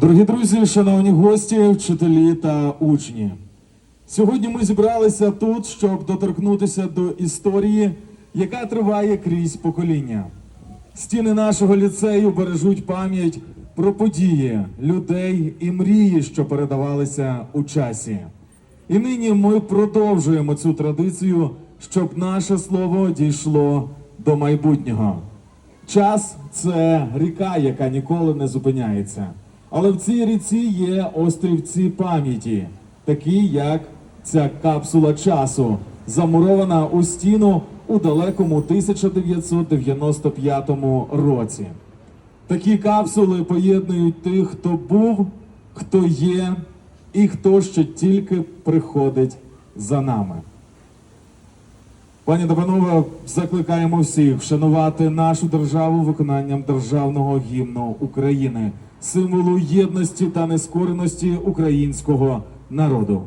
Дорогі друзі, шановні гості, вчителі та учні. Сьогодні ми зібралися тут, щоб доторкнутися до історії, яка триває крізь покоління. Стіни нашого ліцею бережуть пам'ять про події, людей і мрії, що передавалися у часі. І нині ми продовжуємо цю традицію, щоб наше слово дійшло до майбутнього. Час це ріка, яка ніколи не зупиняється. Але в цій ріці є острівці пам'яті, такі як ця капсула часу, замурована у стіну у далекому 1995 році. Такі капсули поєднують тих, хто був, хто є, і хто ще тільки приходить за нами. Пані та панове, закликаємо всіх вшанувати нашу державу виконанням державного гімну України, символу єдності та нескореності українського народу.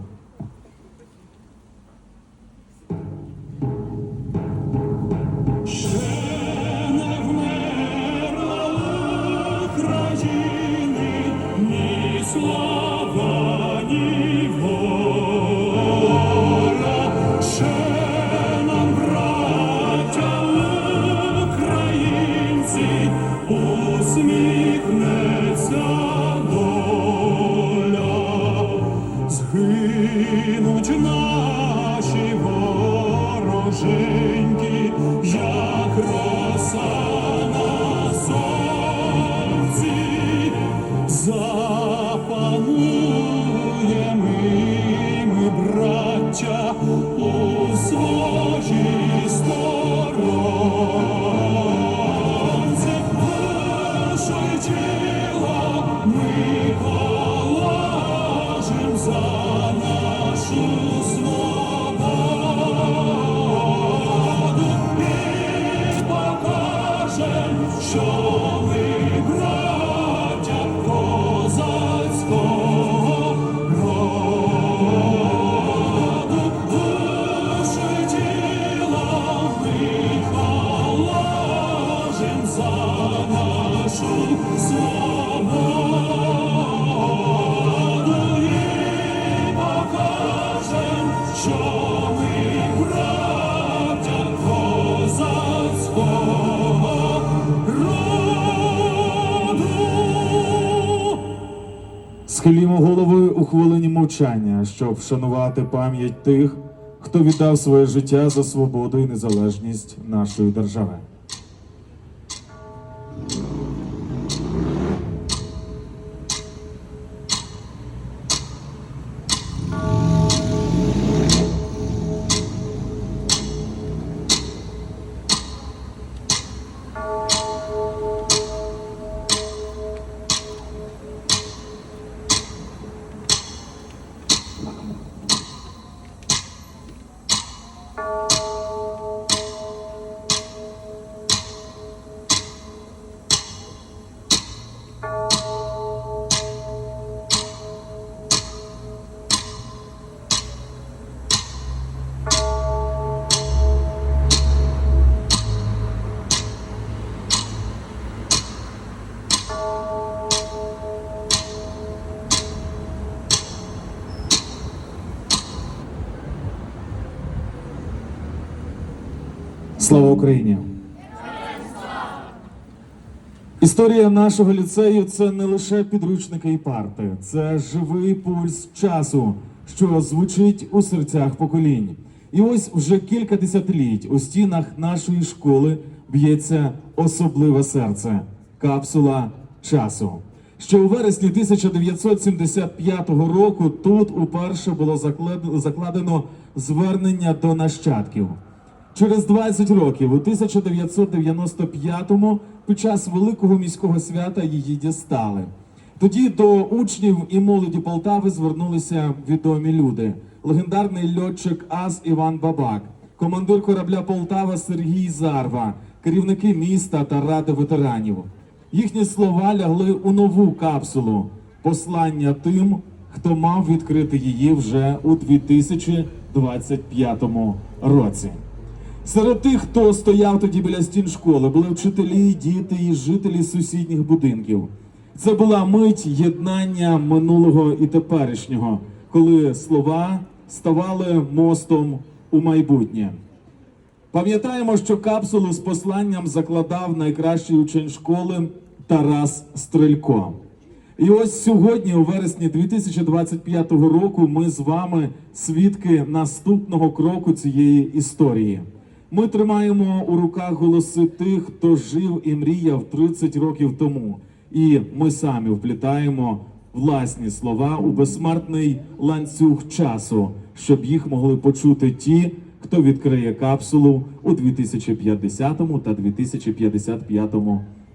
Вороженьки, як роса show. Схилімо голови у хвилині мовчання, щоб вшанувати пам'ять тих, хто віддав своє життя за свободу і незалежність нашої держави. Слава Україні! Історія нашого ліцею це не лише підручники і парти, це живий пульс часу, що звучить у серцях поколінь. І ось вже кілька десятиліть у стінах нашої школи б'ється особливе серце капсула часу. Ще у вересні 1975 року тут уперше було заклад- закладено звернення до нащадків. Через 20 років, у 1995-му, під час великого міського свята її дістали. Тоді до учнів і молоді Полтави звернулися відомі люди: легендарний льотчик Ас Іван Бабак, командир корабля Полтава Сергій Зарва, керівники міста та ради ветеранів. Їхні слова лягли у нову капсулу послання тим, хто мав відкрити її вже у 2025 році. Серед тих, хто стояв тоді біля стін школи, були вчителі, діти і жителі сусідніх будинків. Це була мить єднання минулого і теперішнього, коли слова ставали мостом у майбутнє. Пам'ятаємо, що капсулу з посланням закладав найкращий учень школи Тарас Стрелько. І ось сьогодні, у вересні 2025 року, ми з вами свідки наступного кроку цієї історії. Ми тримаємо у руках голоси тих, хто жив і мріяв 30 років тому. І ми самі вплітаємо власні слова у безсмертний ланцюг часу, щоб їх могли почути ті, хто відкриє капсулу у 2050 та 2055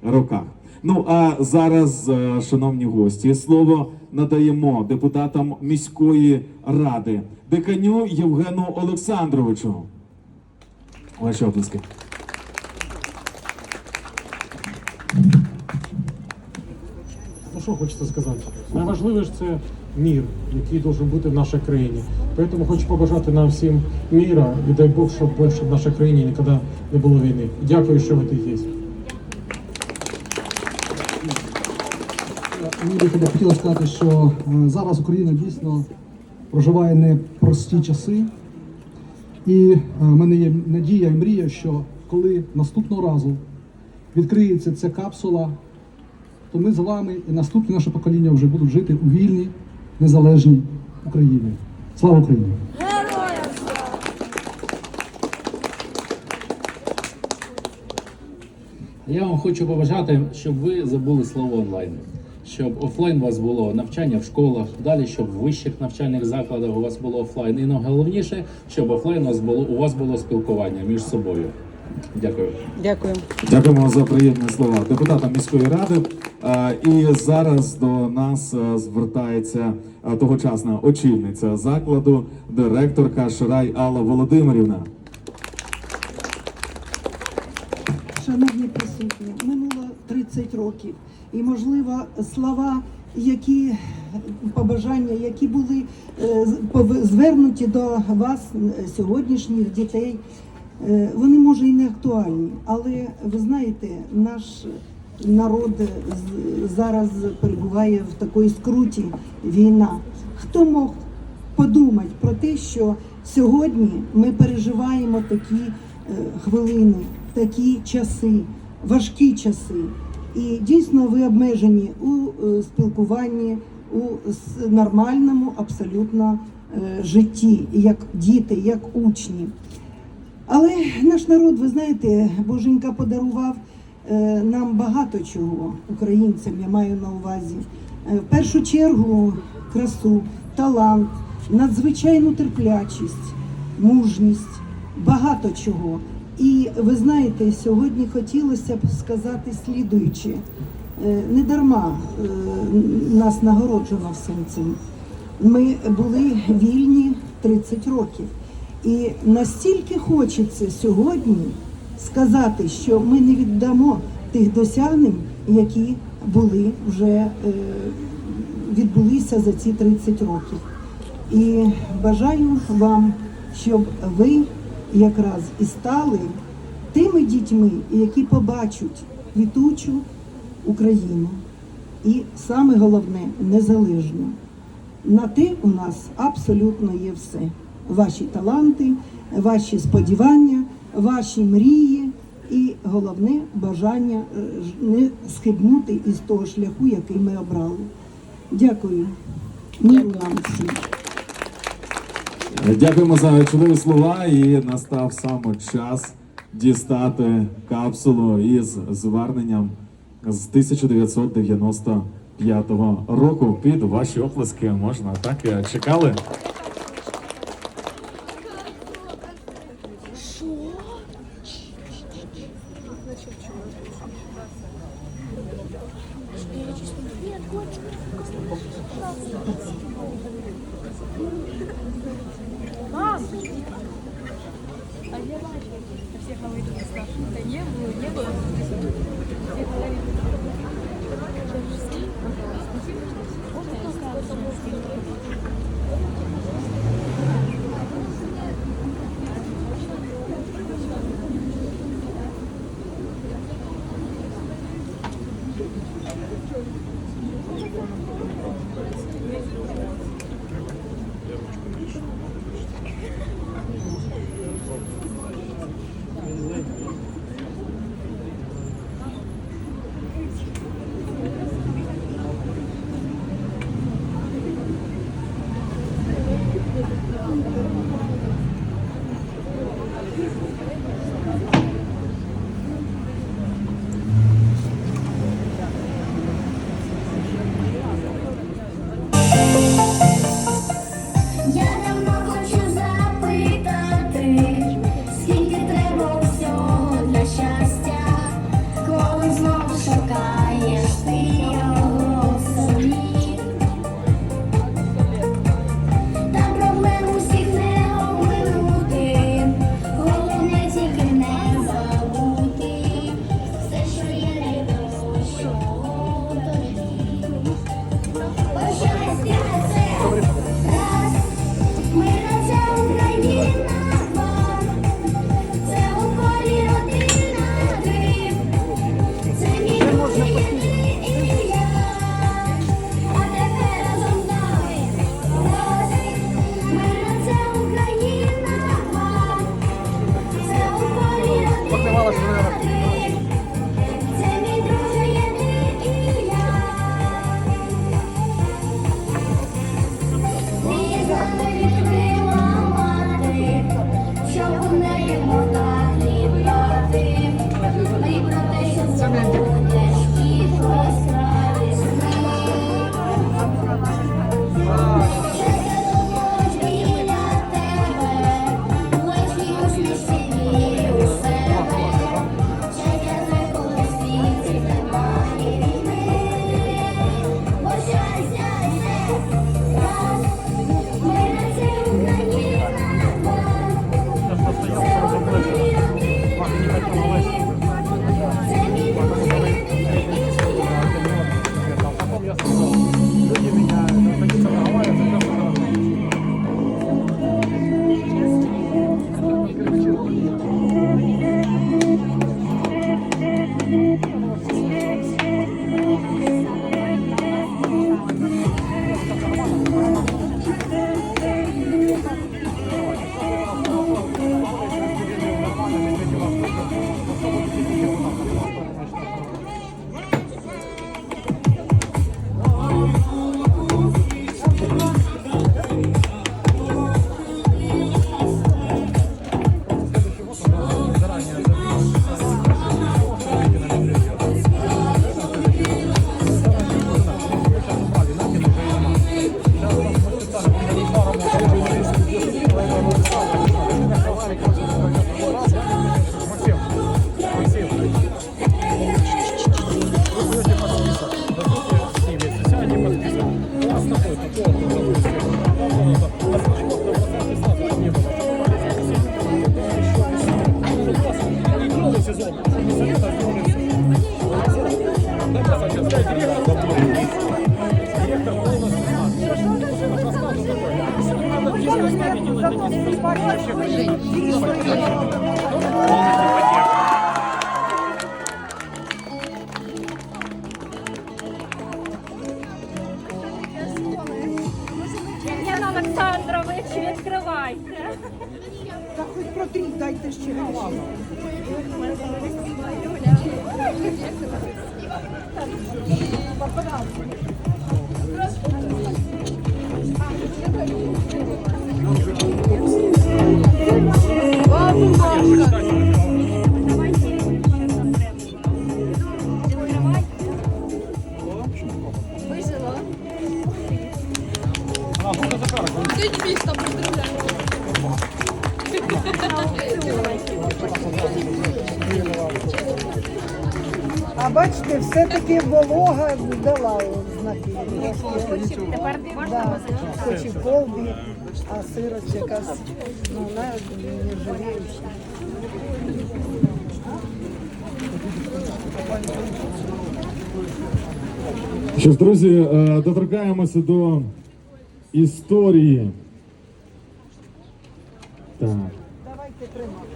роках. Ну а зараз, е, шановні гості, слово надаємо депутатам міської ради, деканю Євгену Олександровичу. Ваші оплески. Ну що хочеться сказати? Найважливіше це мір, який должен бути в нашій країні. Тому хочу побажати нам всім міра і дай Бог, щоб більше в нашій країні ніколи не було війни. Дякую, що ви тут є. Мені би хотілося сказати, що е, зараз Україна дійсно проживає непрості часи. І е, в мене є надія і мрія, що коли наступного разу відкриється ця капсула, то ми з вами і наступне наше покоління вже будуть жити у вільній, незалежній Україні. Слава Україні! Я вам хочу побажати, щоб ви забули слово онлайн. Щоб офлайн у вас було навчання в школах, далі, щоб в вищих навчальних закладах у вас було офлайн. І найголовніше, щоб офлайн у вас було у вас було спілкування між собою. Дякую. Дякую. Дякуємо за приємні слова депутатам міської ради. І зараз до нас звертається тогочасна очільниця закладу, директорка Ширай Алла Володимирівна. Шановні присутні, минуло 30 років, і можливо слова, які побажання, які були е, звернуті до вас, сьогоднішніх дітей, е, вони може і не актуальні, але ви знаєте, наш народ зараз перебуває в такій скруті війна. Хто мог подумати про те, що сьогодні ми переживаємо такі е, хвилини, такі часи, важкі часи. І дійсно ви обмежені у е, спілкуванні, у нормальному абсолютно е, житті, як діти, як учні. Але наш народ, ви знаєте, Боженька подарував е, нам багато чого, українцям, я маю на увазі. В першу чергу красу, талант, надзвичайну терплячість, мужність, багато чого. І ви знаєте, сьогодні хотілося б сказати слідуюче. Е, Не дарма е, нас нагороджено всім цим. Ми були вільні 30 років. І настільки хочеться сьогодні сказати, що ми не віддамо тих досягнень, які були вже е, відбулися за ці 30 років. І бажаю вам, щоб ви якраз і стали тими дітьми, які побачать квітучу Україну. І саме головне незалежну. На те у нас абсолютно є все. Ваші таланти, ваші сподівання, ваші мрії і головне бажання е, не схибнути із того шляху, який ми обрали. Дякую. Миру нам всім. Дякуємо за чудові слова. І настав саме час дістати капсулу із зверненням з 1995 року. Під ваші оплески можна так е, чекали. А я бачу, все говорили, Саша, да не было, не было. Все говорили. Можно я дайте. Та хоч про три дайте ще мало. Бабушка. бачите, все-таки волога дала знаки. Тепер можна Хоч і колбі, а сирость якась ну, не жаліюча. Що ж, друзі, е, доторкаємося до історії. Так. Давайте тримаємо.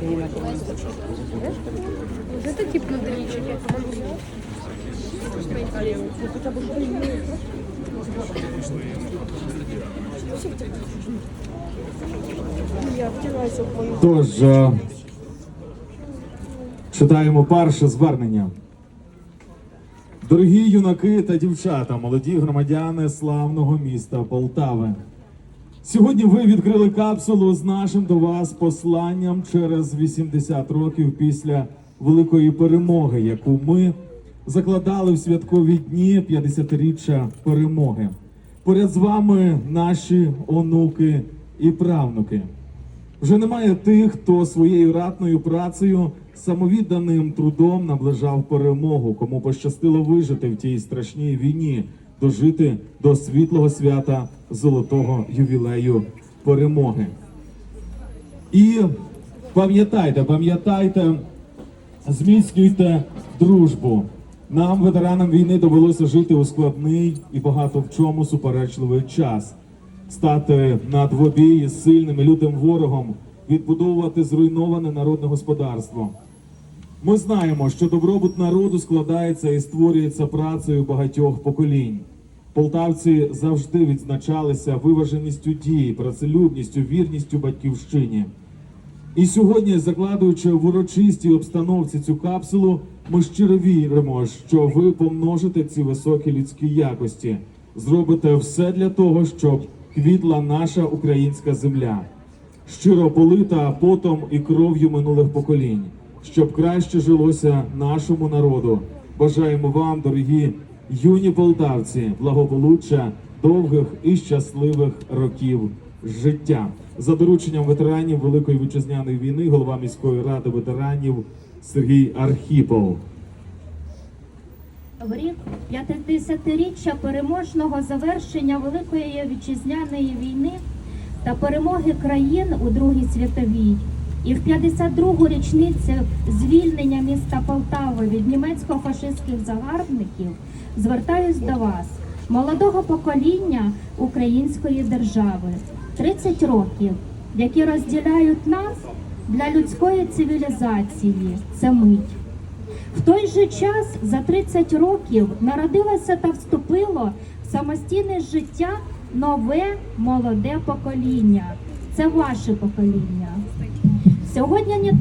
Вот это тип я могу. Тож е, читаємо перше звернення. Дорогі юнаки та дівчата, молоді громадяни славного міста Полтави. Сьогодні ви відкрили капсулу з нашим до вас посланням через 80 років після великої перемоги, яку ми закладали в святкові дні 50-річчя перемоги. Поряд з вами наші онуки і правнуки. Вже немає тих, хто своєю ратною працею, самовідданим трудом наближав перемогу, кому пощастило вижити в тій страшній війні, дожити до світлого свята золотого ювілею перемоги. І пам'ятайте, пам'ятайте, зміцнюйте дружбу. Нам, ветеранам війни, довелося жити у складний і багато в чому суперечливий час, стати на двобій з сильним і лютим ворогом, відбудовувати зруйноване народне господарство. Ми знаємо, що добробут народу складається і створюється працею багатьох поколінь. Полтавці завжди відзначалися виваженістю дій, працелюбністю, вірністю батьківщині. І сьогодні, закладуючи в урочистій обстановці цю капсулу, ми щиро віримо, що ви помножите ці високі людські якості, зробите все для того, щоб квітла наша українська земля, щиро полита потом і кров'ю минулих поколінь, щоб краще жилося нашому народу. Бажаємо вам, дорогі юні полтавці, благополуччя, довгих і щасливих років життя. За дорученням ветеранів Великої вітчизняної війни, голова міської ради ветеранів Сергій Архіпов. В рік 50-річчя переможного завершення Великої вітчизняної війни та перемоги країн у Другій світовій і в 52-гу річницю звільнення міста Полтави від німецько-фашистських загарбників звертаюсь до вас, молодого покоління української держави, 30 років, які розділяють нас для людської цивілізації. Це мить. В той же час за 30 років народилося та вступило в самостійне життя нове молоде покоління. Це ваше покоління. Сьогодні не так